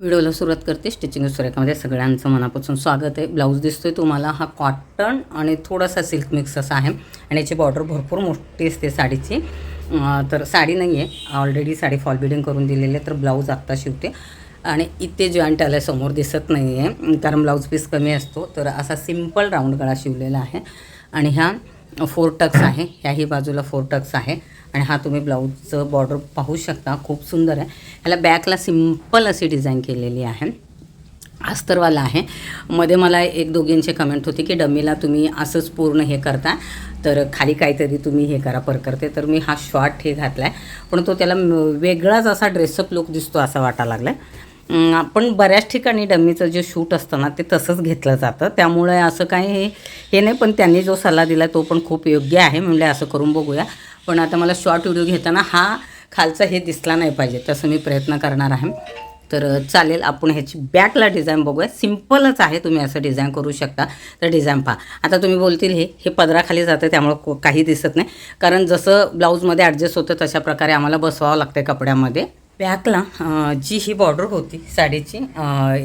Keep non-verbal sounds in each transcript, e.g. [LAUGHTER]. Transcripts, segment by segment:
व्हिडिओला सुरुवात करते स्टिचिंग सुरेखामध्ये सगळ्यांचं मनापासून स्वागत आहे. ब्लाऊज दिसतोय तुम्हाला हा कॉटन आणि थोडासा सिल्क मिक्स असा आहे. आणि याची बॉर्डर भरपूर मोठी असते साडीची. तर साडी नाही आहे ऑलरेडी साडी फॉल बिडिंग करून दिलेली आहे तर ब्लाऊज आत्ता शिवते. आणि इथे जॉईंट आलं समोर दिसत नाही आहे कारण ब्लाऊज पीस कमी असतो. तर असा सिंपल राऊंड गळा शिवलेला आहे. आणि ह्या फोर टक्स आहे. ह्याही बाजूला फोर टक्स आहे. आणि हा तुम्ही ब्लाऊजचं बॉर्डर पाहू शकता खूप सुंदर आहे. ह्याला बॅकला सिंपल अशी डिझाईन केलेली आहे. अस्तरवाला आहे. मध्ये मला एक दोघींचे कमेंट होते की डमीला तुम्ही असंच पूर्ण हे करता तर खाली काहीतरी तुम्ही हे करा पर करते तर मी हा शॉर्ट हे घातला आहे पण तो त्याला वेगळाच असा ड्रेसअप लुक दिसतो असा वाटा लागला आहे पण बऱ्याच ठिकाणी डमीचं जे शूट असतं ना ते तसंच घेतलं जातं. त्यामुळे असं काही हे हे नाही पण त्यांनी जो सल्ला दिला तो पण खूप योग्य आहे. म्हणजे असं करून बघूया. पण आता मला शॉर्ट व्हिडिओ घेताना हा खालचा हे दिसला नाही पाहिजे तसं मी प्रयत्न करणार आहे. तर चालेल आपण ह्याची बॅकला डिझाईन बघूया. सिम्पलच आहे तुम्ही असं डिझाईन करू शकता. तर डिझाईन पहा. आता तुम्ही बोलतील हे हे पदराखाली जातं त्यामुळं को- काही दिसत नाही. कारण जसं ब्लाऊजमध्ये ॲडजस्ट होतं तशा प्रकारे आम्हाला बसवावं लागतं कपड्यामध्ये. बॅकला जी ही बॉर्डर होती साडीची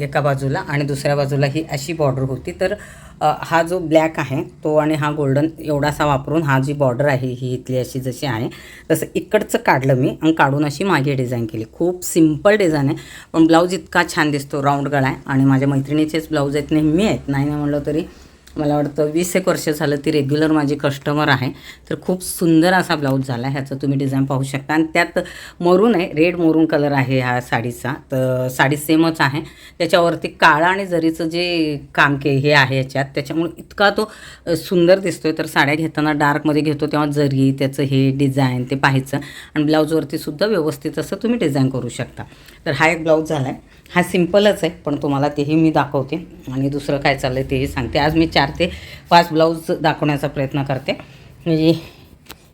एका बाजूला आणि दुसऱ्या बाजूला ही अशी बॉर्डर होती. तर हा जो ब्लॅक आहे तो आणि हा गोल्डन एवढासा वापरून हा जी बॉर्डर आहे ही इथली अशी जशी आहे तसं इकडचं काढलं मी आणि काढून अशी मागे डिझाईन केली. खूप सिंपल डिझाईन आहे पण ब्लाऊज इतका छान दिसतो राऊंड गळा आहे. आणि माझ्या मैत्रिणीचेच ब्लाऊज आहेत नेहमी आहेत. नाही नाही म्हणलं तरी मला वाटतं वीस एक वर्ष झालं ती रेग्युलर माझी कस्टमर आहे. तर खूप सुंदर असा ब्लाऊज झाला. आहे ह्याचं तुम्ही डिझाईन पाहू शकता. आणि त्यात मरून आहे. रेड मरून कलर आहे ह्या साडीचा. तर साडी सेमच आहे. त्याच्यावरती काळा आणि जरीचं जे काम के हे आहे याच्यात त्याच्यामुळे इतका तो सुंदर दिसतोय. तर साड्या घेताना डार्कमध्ये घेतो तेव्हा जरी त्याचं हे डिझाईन ते पाहायचं. आणि ब्लाऊजवरती सुद्धा व्यवस्थित असं तुम्ही डिझाईन करू शकता. तर हा एक ब्लाऊज झाला आहे हा सिम्पलच आहे पण तुम्हाला तेही मी दाखवते. आणि दुसरं काय चाललं आहे तेही सांगते. आज मी चार ते पाच ब्लाऊज दाखवण्याचा प्रयत्न करते. म्हणजे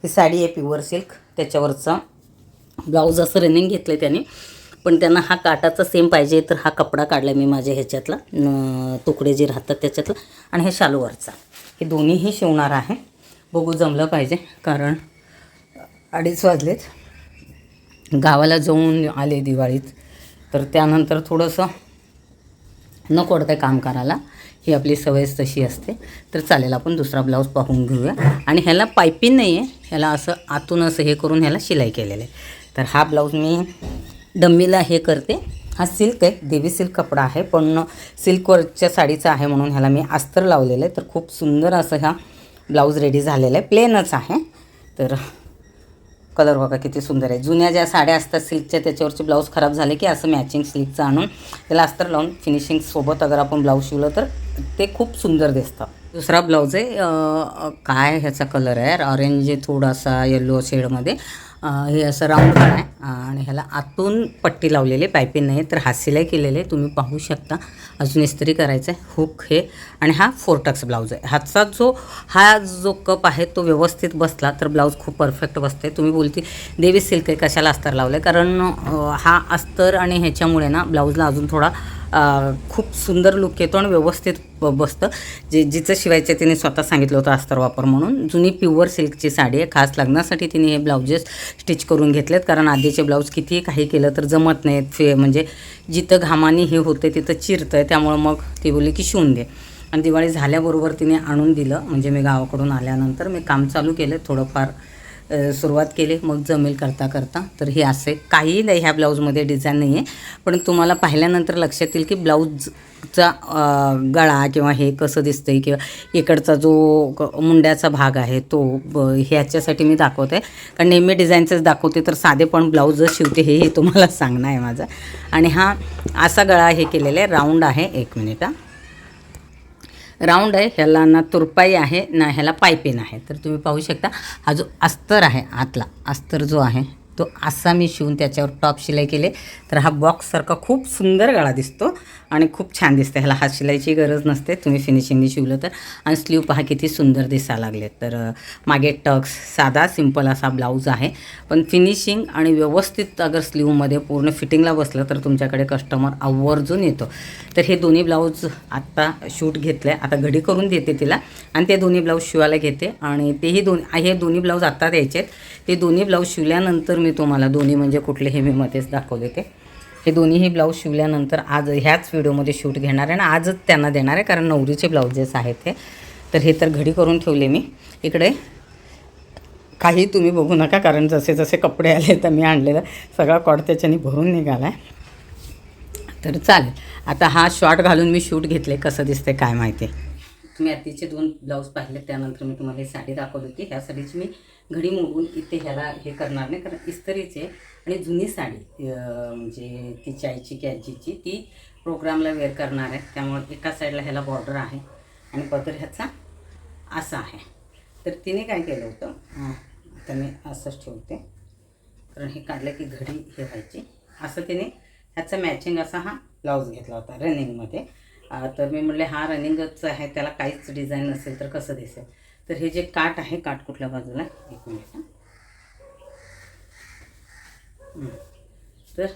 ही साडी आहे प्युअर सिल्क. त्याच्यावरचा ब्लाऊज असं रनिंग घेतलं आहे त्याने. पण त्यांना हा काटाचा सेम पाहिजे तर हा कपडा काढला मी माझ्या ह्याच्यातला तुकडे जे राहतात त्याच्यातलं आणि हे शालूवरचा. हे दोन्हीही शिवणार आहे. बघू जमलं पाहिजे कारण अडीच वाजलेत. गावाला जाऊन आले दिवाळीत. तर त्यानंतर थोडंसं नको वाटतं काम करायला. ही आपली सवयच तशी असते. तर चालेल आपण दुसरा ब्लाऊज पाहून घेऊया. आणि ह्याला पायपिंग नाही आहे ह्याला असं आतून असं हे करून ह्याला शिलाई केलेलं आहे. तर हा ब्लाऊज मी डम्मीला हे करते. हा सिल्क आहे देवी सिल्क कपडा आहे पण सिल्कवरच्या साडीचा आहे म्हणून ह्याला मी अस्तर लावलेलं आहे. तर खूप सुंदर असं हा ब्लाऊज रेडी झालेला आहे. प्लेनच आहे. तर कलर बघा किती सुंदर आहे. जुन्या ज्या साड्या असतात सिल्कच्या त्याच्यावरचे ब्लाऊज खराब झाले की असं मॅचिंग सिल्कचं आणून त्याला अस्तर लावून फिनिशिंग सोबत अगर आपण ब्लाऊज शिवलं तर ते खूप सुंदर दिसतं. दुसरा ब्लाऊज आहे. काय ह्याचा कलर आहे? ऑरेंज थोडासा येल्लो शेडमध्ये. हे असं राऊंड पण आहे. आणि ह्याला आतून पट्टी लावलेली पायपिंग नाही तर हा सिलाई केलेले तुम्ही पाहू शकता. अजून इस्त्री करायचं आहे हुक हे. आणि हा फोर टक्स ब्लाऊज आहे. ह्याचा जो हा जो कप आहे तो व्यवस्थित बसला तर ब्लाऊज खूप परफेक्ट बसते तुम्ही बोलती देवी सिल्क आहे कशाला अस्तर लावलं आहे कारण हा अस्तर आणि ह्याच्यामुळे ना ब्लाऊजला अजून थोडा खूप सुंदर लुक येतो आणि व्यवस्थित ब- बसतं. जे जिचं शिवायचं तिने स्वतः सांगितलं होतं अस्तर वापर म्हणून. जुनी प्युअर सिल्कची साडी आहे. खास लग्नासाठी तिने हे ब्लाउजेस स्टिच करून घेतलेत. कारण आधीचे ब्लाऊज कितीही काही केलं तर जमत नाहीत. फे म्हणजे जिथं घामाने हे होते तिथं चिरतं आहे त्यामुळं मग ती बोलली की शिवून दे. आणि दिवाळी झाल्याबरोबर तिने आणून दिलं. म्हणजे मी गावाकडून आल्यानंतर मी काम चालू केलं. थोडंफार सुरुवात केली मग जमेल करता करता. तर हे असे काही नाही ह्या ब्लाऊजमध्ये डिझाईन नाही आहे पण तुम्हाला पाहिल्यानंतर लक्षात येईल की ब्लाऊजचा गळा किंवा हे कसं दिसतं आहे किंवा इकडचा जो क- मुंड्याचा भाग आहे तो ब- ह्याच्यासाठी मी दाखवते. कारण नेहमी डिझाईनचंच दाखवते तर साधे पण ब्लाऊज शिवते हे हे तुम्हाला सांगणं आहे माझं. आणि हा असा गळा हे केलेला आहे राऊंड आहे एक मिनिट हा. राऊंड आहे ह्याला ना तुरपाई आहे ना ह्याला पायपिन आहे. तर तुम्ही पाहू शकता हा जो अस्तर आहे आतला अस्तर जो आहे तो असा मी शिवून त्याच्यावर टॉप शिलाई केले. तर हा बॉक्ससारखा खूप सुंदर गळा दिसतो आणि खूप छान दिसते ह्याला हात शिलाईची गरज नसते. तुम्ही फिनिशिंगने शिवलं तर. आणि स्लीव पहा किती सुंदर दिसायला लागले तर मागे टक्स साधा सिंपल असा ब्लाऊज आहे. पण फिनिशिंग आणि व्यवस्थित अगर स्लीवमध्ये पूर्ण फिटिंगला बसलं तर तुमच्याकडे कस्टमर आवर्जून येतो. तर हे दोन्ही ब्लाऊज आत्ता शूट घेतलं आहे आता घडी करून देते तिला. आणि ते दोन्ही ब्लाऊज शिवायला घेते. आणि तेही दोन हे दोन्ही ब्लाऊज आत्ता द्यायचे आहेत ते दोन्ही ब्लाऊज शिवल्यानंतर मी तुम्हाला दोन्ही म्हणजे कुठले हे मी मध्येच दाखवले ते. हे दोन्हीही ब्लाऊज शिवल्यानंतर आज ह्याच व्हिडिओमध्ये शूट घेणार आहे आणि आजच त्यांना देणार आहे कारण नवरीचे ब्लाउजेस आहेत हे. तर हे तर घडी करून ठेवले मी. इकडे काही तुम्ही बघू नका कारण जसे जसे कपडे आले तर मी आणलेलं सगळा कॉड त्याच्याने भरून निघाला आहे तर चालेल. आता हा शॉर्ट घालून मी शूट घेतले कसं दिसते काय माहिती. तुम्ही आधीचे दोन ब्लाऊज पाहिले त्यानंतर मी तुम्हाला ही साडी दाखवली होती. ह्या साडीची मी घडी मोडून इथे ह्याला हे करणार नाही कारण इस्तरीचे आणि जुनी साडी म्हणजे तिची आईची की आजीची ती प्रोग्रामला वेअर करणार आहे. त्यामुळे एका साईडला ह्याला बॉर्डर आहे आणि पदर ह्याचा असा आहे. तर तिने काय केलं होतं आता मी असंच ठेवते कारण हे काढलं की घडी हे व्हायची. असं तिने ह्याचा मॅचिंग असा हा ब्लाऊज घेतला होता रनिंगमध्ये तर मी म्हणले हा रनिंगच आहे त्याला काहीच डिझाईन नसेल तर कसं दिसेल? तर हे जे काठ आहे काठ कुठल्या बाजूला? एक मिनिट तर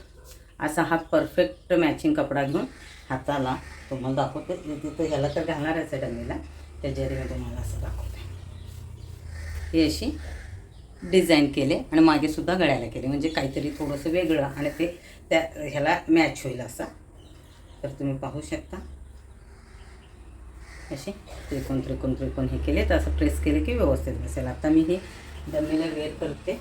असा हा परफेक्ट मॅचिंग कपडा घेऊन हाताला तुम्हाला दाखवते. तिथं ह्याला तर घालणारच आहे डमीला त्याच्या मी तुम्हाला असं दाखवते. ही अशी डिझाईन केले आणि मागे सुद्धा गळ्याला केले. म्हणजे काहीतरी थोडंसं वेगळं आणि ते त्या ह्याला मॅच होईल असा. तर तुम्ही पाहू शकता. असे त्रिकोण त्रिकोण त्रिकोण हे केले तर असं प्रेस केले की व्यवस्थित बसेल. आता मी हे डमीला वेअर करते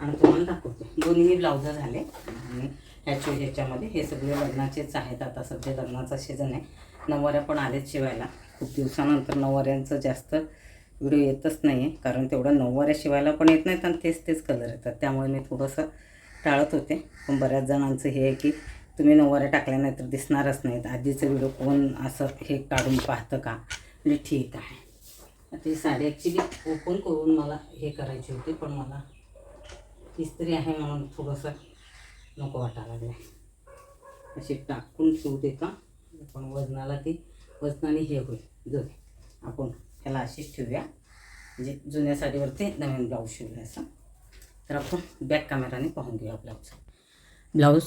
आणि तुम्हाला दाखवते. दोन्ही ब्लाउजं झाले. आणि ह्याच्या ह्याच्यामध्ये हे सगळे लग्नाचेच आहेत. आता सध्या लग्नाचा सीझन आहे. नवऱ्या पण आलेत शिवायला. खूप दिवसानंतर नवऱ्यांचं जास्त व्हिडिओ येतच नाही आहे कारण तेवढं नऊवाऱ्या शिवायला पण येत नाहीत आणि तेच तेच कलर येतात. त्यामुळे मी थोडंसं टाळत होते. पण बऱ्याच जणांचं हे आहे की तुम्ही नऊवाऱ्या टाकल्या नाही तर दिसणारच नाहीत. आधीचं व्हिडिओ कोण असं हे काढून पाहतं का? म्हणजे ठीक आहे. ती साडी ॲक्च्युली ओपन करून मला हे करायची होती पण मला इस्त्री आहे म्हणून थोडंसं नको वाटायला लागलं अशी टाकून ठेवते का? पण वजनाला ती वजनाने हे होईल. जो आपण ह्याला अशीच ठेवूया. म्हणजे जुन्या साडीवरती नवीन ब्लाऊज शिवूया असं. तर आपण बॅक कॅमेराने पाहून घेऊया ब्लाऊज ब्लाऊज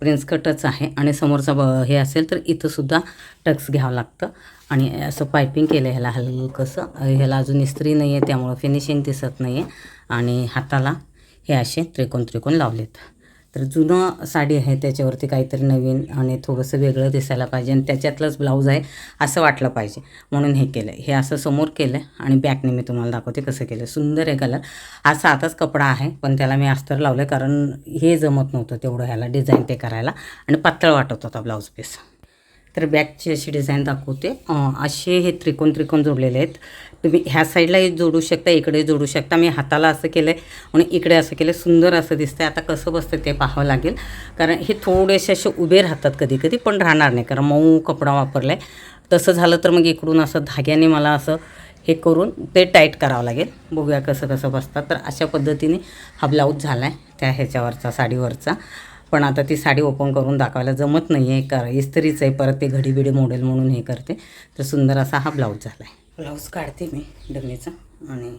प्रिन्स कटच आहे आणि समोरचा ब हे असेल तर इथंसुद्धा टक्स घ्यावं लागतं. आणि असं पायपिंग केलं ह्याला हलकंसं. ह्याला अजून इस्त्री नाही आहे त्यामुळं फिनिशिंग दिसत नाही आहे आणि हाताला हे असे त्रिकोण त्रिकोण लावलेत. तर जुनं साडी आहे त्याच्यावरती काहीतरी नवीन आणि थोडंसं वेगळं दिसायला पाहिजे आणि त्याच्यातलंच ब्लाऊज आहे असं वाटलं पाहिजे. म्हणून हे केलं. हे असं समोर केलं आणि बॅकने मी तुम्हाला दाखवते कसं केलं. सुंदर आहे कलर हा साताच कपडा आहे पण त्याला मी अस्तर लावलं कारण हे जमत नव्हतं तेवढं ह्याला डिझाईन ते करायला आणि पातळ वाटत होता ब्लाऊज पीस तर बॅकची अशी डिझाईन दाखवते. असे हे त्रिकोण त्रिकोण जोडलेले आहेत. तुम्ही ह्या साईडलाही जोडू शकता इकडे जोडू शकता. मी हाताला असं केलं आहे आणि इकडे असं केलं सुंदर असं दिसतंय. आता कसं बसतं ते पाहावं लागेल. कारण हे थोडेसे असे उभे राहतात कधी कधी पण राहणार नाही. कारण मऊ कपडा वापरला आहे तसं झालं तर मग इकडून असं धाग्याने मला असं हे करून ते टाईट करावं लागेल. बघूया कसं कसं बसतात. तर अशा पद्धतीने हा ब्लाऊज झाला आहे त्या ह्याच्यावरचा साडीवरचा. पण आता ती साडी ओपन करून दाखवायला जमत नाही आहे कर इस्त्रीच आहे परत ते घडी बिडी मॉडेल म्हणून हे करते. तर सुंदर असा हा ब्लाऊज झाला आहे ब्लाऊज काढते मी डमीचा आणि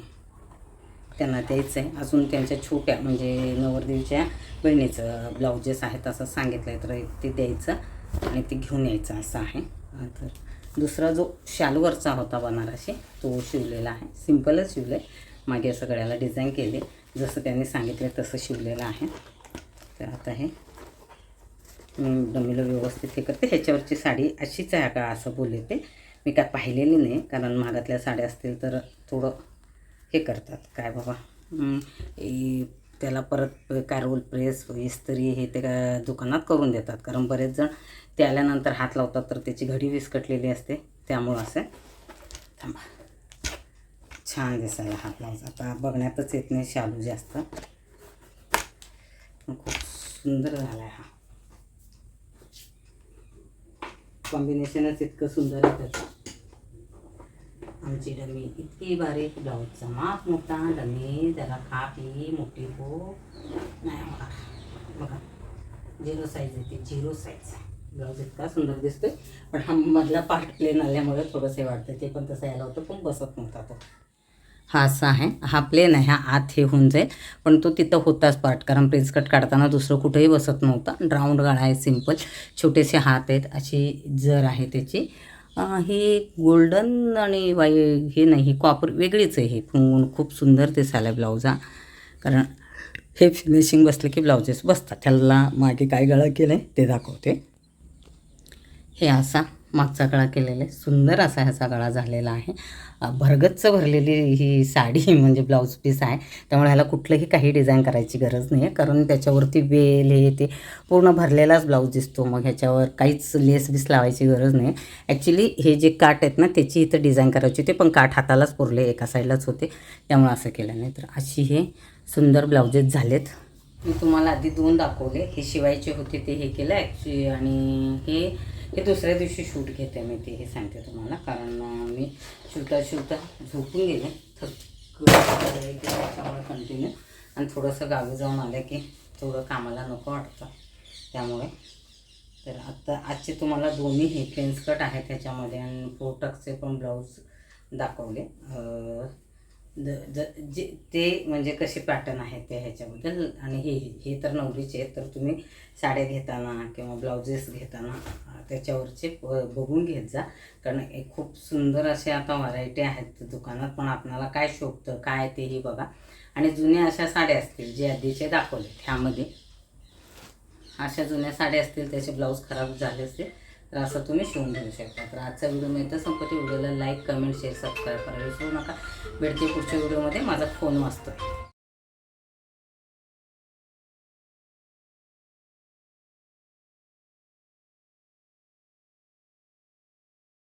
त्यांना द्यायचं आहे अजून त्यांच्या छोट्या म्हणजे नवरदेवीच्या बहिणीचं ब्लाउजेस आहेत असं सांगितलं आहे तर ते द्यायचं आणि ते घेऊन यायचं असं आहे. तर दुसरा जो शालवरचा होता बनारसी तो शिवलेला आहे. सिम्पलच शिवलं आहे मागे असं गळ्याला डिझाईन केले. जसं त्यांनी सांगितलं तसं शिवलेलं आहे. तर आता हे. मी डमीला व्यवस्थित हे करते. ह्याच्यावरची साडी अशीच आहे का असं बोलले ते मी काय पाहिलेली नाही कारण महागातल्या साड्या असतील तर थोडं हे करतात. काय बाबा? त्याला परत कॅरोल प्रेस इस्त्री हे ते काय दुकानात करून देतात. कारण बरेच जण ते आल्यानंतर हात लावतात तर त्याची घडी विस्कटलेली असते. त्यामुळं असं थांबा. छान दिसायला हात लावतात. आता बघण्यातच येत नाही शालू जास्त. खूप सुंदर झाला आहे हा. कॉम्बिनेशनच इतकं सुंदर आहे त्याचं. आमची डमी इतकी बारीक ब्लाऊजचा माप मोठा डमी त्याला खा पी मोठी हो नाही होणार बघा. झिरो साईज येते झिरो साईज ब्लाऊज इतका सुंदर दिसतोय पण हा मधला पार्ट प्लेन आल्यामुळे थोडंसं वाटतं ते पण तसं यायला होतं पण बसत नव्हता तो. हा असा आहे. हा प्लेन आहे हा आत हे होऊन जाईल. पण तो तिथं होताच पार्ट कारण प्रिन्स कट काढताना दुसरं कुठेही बसत नव्हता. राऊंड गाळा आहे सिंपल छोटेसे हात आहेत अशी जर आहे त्याची. ही गोल्डन आणि वाई हे नाही ही कॉपर वेगळीच आहे. हे खूप खूप सुंदर दिसायला ब्लाऊज हा. कारण हे फिनिशिंग बसलं की ब्लाउजेस बसतात. त्याला मागे काय गळा केलं आहे ते दाखवते. हे असा. मागचा गळा केलेला आहे. सुंदर असा ह्याचा गळा झालेला आहे. भरगच्च भरलेली ही साडी [LAUGHS] म्हणजे ब्लाऊज पीस आहे. त्यामुळे ह्याला कुठलंही काही डिझाईन करायची गरज नाही आहे कारण त्याच्यावरती वेल हे ते पूर्ण भरलेलाच ब्लाऊज दिसतो. मग ह्याच्यावर काहीच लेस बीस लावायची गरज नाही ॲक्च्युली हे जे काठ आहेत ना त्याची इथं डिझाईन करायची होती. पण काठ हातालाच पुरले एका साईडलाच होते. त्यामुळे असं केलं नाही तर. अशी हे सुंदर ब्लाउजेस झालेत. मी तुम्हाला आधी दोन दाखवले. हे शिवायचे होते ते हे केलं. ॲक्च्युली आणि हे हे दुसऱ्या दिवशी शूट घेते मी ते हे सांगते तुम्हाला. कारण मी शिवता शिवता झोपून गेले. थक त्याच्यामुळे कंटिन्यू आणि थोडंसं गावी जाऊन आलं की थोडं कामाला नको वाटतं. त्यामुळे तर आता आजचे तुम्हाला दोन्ही हे प्लेन्स कट आहे त्याच्यामध्ये आणि पोटकचे पण ब्लाऊज दाखवले. ज- ज- जे ते म्हणजे कसे पॅटर्न आहेत ते ह्याच्याबद्दल? आणि हे हे तर नवरीचे आहेत तर तुम्ही साड्या घेताना किंवा ब्लाउजेस घेताना त्याच्यावरचे ब- बघून घेत जा. कारण एक खूप सुंदर असे आता व्हरायटी आहेत दुकानात पण आपणाला काय शोभतं काय तेही बघा. आणि जुन्या अशा साड्या असतील जे आधीचे दाखवले ह्यामध्ये. अशा जुन्या साड्या असतील त्याचे ब्लाऊज खराब झाले असतील तर असं तुम्ही शिवून घेऊ शकता. तर आजचा व्हिडिओ मिळतं संपत्ती व्हिडिओला लाईक कमेंट शेअर सबस्क्राईब करायला विसरू नका. भेटते पुढच्या व्हिडिओमध्ये माझा फोन वाचतो